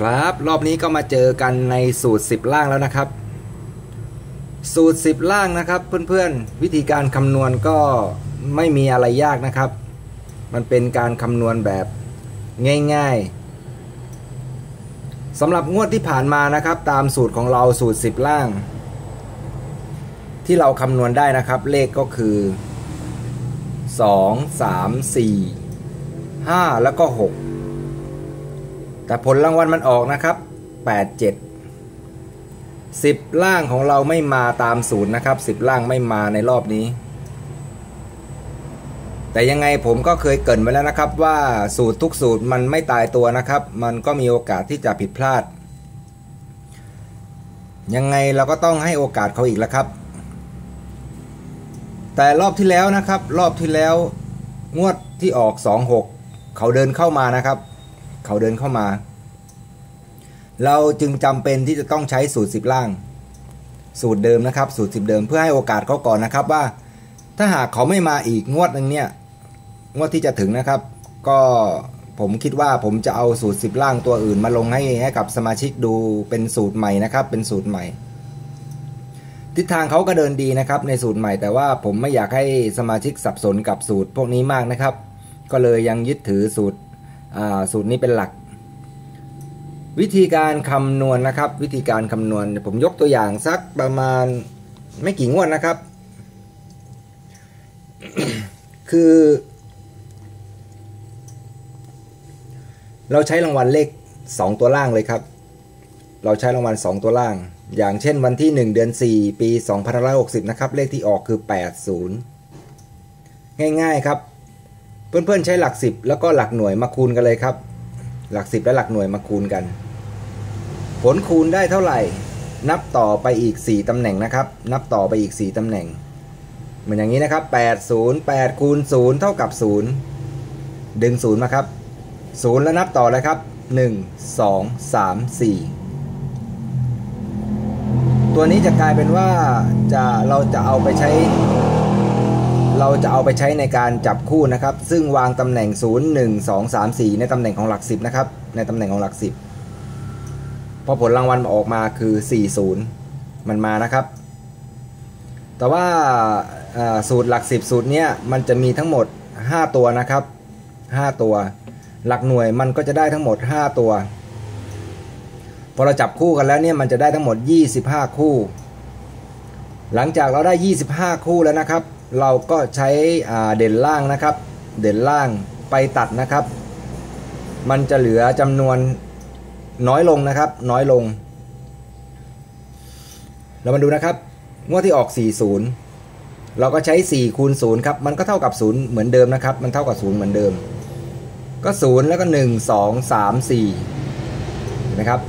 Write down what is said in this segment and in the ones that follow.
ครับ รอบนี้ก็มาเจอกันในสูตร 10 ล่างแล้วนะครับ สูตร 10 ล่างนะครับเพื่อนๆ วิธีการคำนวณก็ไม่มีอะไรยากนะครับ มันเป็นการคำนวณแบบง่ายๆสำหรับงวดที่ผ่านมานะครับ ตามสูตรของเราสูตร 10 ล่าง ที่เราคำนวณได้นะครับ เลขก็คือ 2 3 4 5 แล้วก็ 6 แต่ผลรางวัลมันออกนะครับ 87 10 ล่างของเราไม่มาตามศูนย์นะครับ 10 ล่างไม่มาในรอบนี้ แต่ยังไงผมก็เคยเกินไว้แล้วนะครับว่าสูตรทุกสูตรมันไม่ตายตัวนะครับ มันก็มีโอกาสที่จะผิดพลาด ยังไงเราก็ต้องให้โอกาสเขาอีกแล้วครับ แต่รอบที่แล้วนะครับ รอบที่แล้วงวดที่ออก 26 เขาเดินเข้ามานะครับ เขาเดินเข้ามา เราจึงจำเป็นที่จะต้องใช้สูตรสิบล่าง สูตรเดิมนะครับ สูตรสิบเดิมเพื่อให้โอกาสเขาก่อนนะครับว่า ถ้าหากเขาไม่มาอีกงวดหนึ่งเนี่ยงวดที่จะถึงนะครับ ก็ผมคิดว่าผมจะเอาสูตรสิบล่างตัวอื่นมาลงให้ให้กับสมาชิกดูเป็นสูตรใหม่นะครับ เป็นสูตรใหม่ ทิศทางเขาก็เดินดีนะครับในสูตรใหม่ แต่ว่าผมไม่อยากให้สมาชิกสับสนกับสูตรพวกนี้มากนะครับ ก็เลยยังยึดถือสูตรสูตรนี้เป็นหลัก วิธีการคำนวณนนะครับ วิธีการคำนวณผมยกตัวอย่างสักประมาณไม่กี่งวดนะครับ คือ เราใช้รางวัลเลข 2 ตัวล่างเลยครับ เราใช้รางวัล 2 ตัวล่าง อย่างเช่นวันที่ 1 เดือน 4 ปี2560 นะครับ เลขที่ออกคือ 80 ง่ายๆครับ เพื่อนๆใช้หลักสิบแล้วก็หลักหน่วยมาคูณกันเลยครับ หลักสิบและหลักหน่วยมาคูณกัน ผลคูณได้เท่าไหร่ นับต่อไปอีก 4ตำแหน่งนะครับ นับต่อไปอีก 4ตำแหน่ง เหมือนอย่างนี้นะครับ 8 0 8คูณ0เท่ากับ 0 ดึง 0 มาครับ 0 แล้วนับต่อเลยครับ 1 2 3 4 ตัวนี้จะกลายเป็นว่าจะเราจะเอาไปใช้ เราจะเอาไปใช้ในการจับคู่นะครับ ซึ่งวางตำแหน่ง 0 1 2 3 4 ในตำแหน่งของหลัก 10 นะครับ ในตำแหน่งของหลัก 10 พอผลรางวัลออกมาคือ 40 มันมานะครับ แต่ว่าสูตรหลัก 10 สูตรเนี้ยมันจะมีทั้งหมด 5 ตัวนะครับ 5 ตัว หลักหน่วยมันก็จะได้ทั้งหมด 5 ตัว พอเราจับคู่กันแล้วเนี่ยมันจะได้ทั้งหมด 25 คู่ หลังจากเราได้ 25 คู่แล้วนะครับ เราก็ใช้เด่นล่างนะครับ เด่นล่างไปตัดนะครับ มันจะเหลือจำนวนน้อยลงนะครับ น้อยลง เรามาดูนะครับงวดที่ออก 40 เราก็ใช้ 4 คูณ 0 ครับ มันก็เท่ากับ 0 เหมือนเดิมนะครับ มันเท่ากับ 0 เหมือนเดิม ก็ 0 แล้วก็ 1 2 3 4เห็นไหมครับ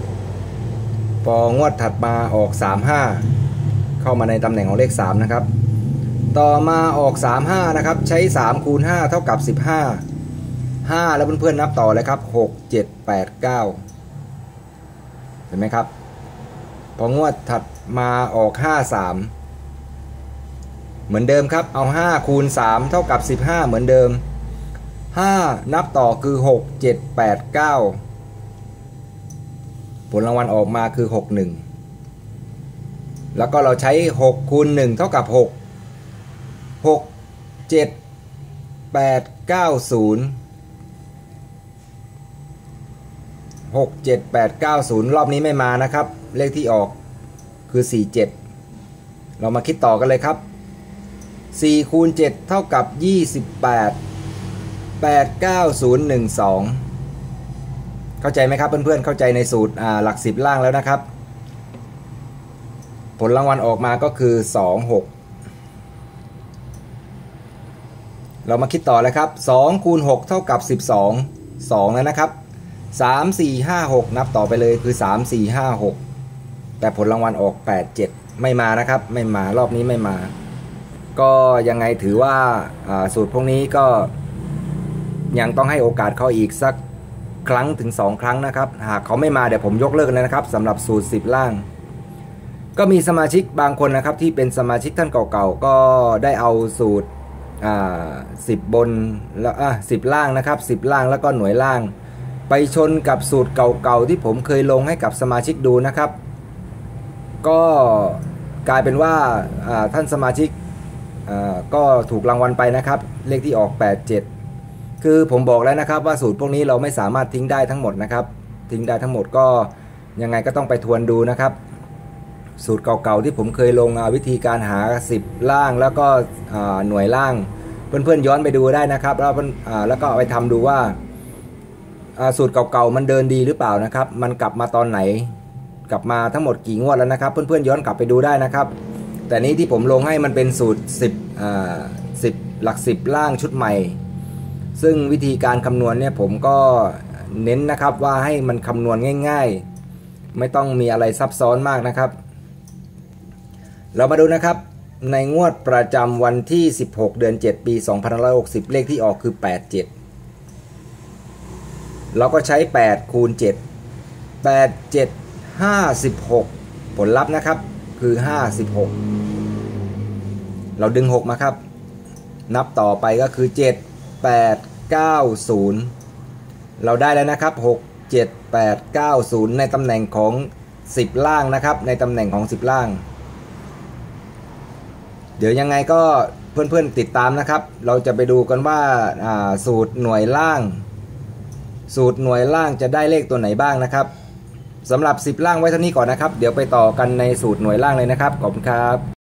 พองวดถัดมาออก 35 เข้ามาในตำแหน่งของเลข 3 นะครับ ต่อมาออก 35 นะครับ ใช้ 3 คูณ 5 เท่ากับ 15 5 แล้วเพื่อนๆนับต่อเลยครับ 6 7 8 9 เห็นไหมครับ พองวดถัดมาออก 53 เหมือนเดิมครับ เอา 5 คูณ 3 เท่ากับ 15 เหมือนเดิม 5 นับต่อคือ 6 7 8 9 ผลรางวัลออกมาคือ 61 แล้วก็เราใช้ 6 คูณ 1 เท่ากับ 6 หกเจ็ดแปดเก้าศูนย์หกเจ็ดแปดเก้าศูนย์รอบนี้ไม่มานะครับ เลขที่ออกคือสี่เจ็ดเรามาคิดต่อกันเลยครับสี่คูณเจ็ดเท่ากับยี่สิบแปดแปดเก้าศูนย์หนึ่งสองเข้าใจไหมครับเพื่อนๆ เข้าใจในสูตรหลักสิบล่างแล้วนะครับ ผลรางวัลออกมาก็คือสองหก เรามาคิดต่อเลยครับ2คูณ6เท่ากับ 12 2 แล้วนะครับ 3 4 5 6 นับต่อไปเลยคือ 3 4 5 6 แต่ผลรางวัลออก 8 7 ไม่มานะครับ ไม่มารอบนี้ไม่มา ก็ยังไงถือว่าสูตรพวกนี้ก็ ยังต้องให้โอกาสเขาอีกสักครั้งถึง 2 ครั้งนะครับ หากเขาไม่มาเดี๋ยวผมยกเลิกเลยนะครับสำหรับสูตร 10 ล่าง ก็มีสมาชิกบางคนนะครับที่เป็นสมาชิกท่านเก่าๆ ก็ได้เอาสูตร สิบบนแล้วอะสิบล่างนะครับสิบล่างแล้วก็หน่วยล่าง ไปชนกับสูตรเก่าๆที่ผมเคยลงให้กับสมาชิกดูนะครับ ก็กลายเป็นว่าท่านสมาชิกก็ถูกรางวัลไปนะครับ เลขที่ออก 87 คือผมบอกแล้วนะครับว่าสูตรพวกนี้เราไม่สามารถทิ้งได้ทั้งหมดนะครับ ทิ้งได้ทั้งหมดก็ยังไงก็ต้องไปทวนดูนะครับ สูตรเก่าๆที่ผมเคยลงวิธีการหา 10 ล่างแล้วก็หน่วยล่าง เพื่อนๆย้อนไปดูได้นะครับ แล้วแล้วก็ไปทำดูว่าอ่าสูตรเก่าๆมันเดินดีหรือเปล่านะครับ มันกลับมาตอนไหน กลับมาทั้งหมดกี่งวดแล้วนะครับ เพื่อนๆย้อนกลับไปดูได้นะครับ แต่นี้ที่ผมลงให้มันเป็นสูตร 10อ่า10 หลัก 10 ล่างชุดใหม่ ซึ่งวิธีการคำนวณเนี่ยผมก็เน้นนะครับว่าให้มันคำนวณง่าย ๆ ไม่ต้องมีอะไรซับซ้อนมากนะครับ เรามาดูนะครับ ในงวดประจำวันที่ 16 เดือน 7 ปี 2560 เลขที่ออกคือ 87 เราก็ใช้ 8 คูณ 7 8 7 56 ผลลัพธ์นะครับคือ 56 เราดึง 6 มาครับ นับต่อไปก็คือ 7 8 9 0 เราได้แล้วนะครับ 6 7 8 9 0 ในตำแหน่งของ 10 ล่างนะครับ ในตำแหน่งของ 10 ล่าง เดี๋ยวยังไงก็เพื่อนๆติดตามนะครับ เราจะไปดูกันว่าาสูตรหน่วยล่าง สูตรหน่วยล่างจะได้เลขตัวไหนบ้างนะครับสำหรับ 10 ล่างไว้เท่านี้ก่อนนะครับ เดี๋ยวไปต่อกันในสูตรหน่วยล่างเลยนะครับ ขอบคุณครับ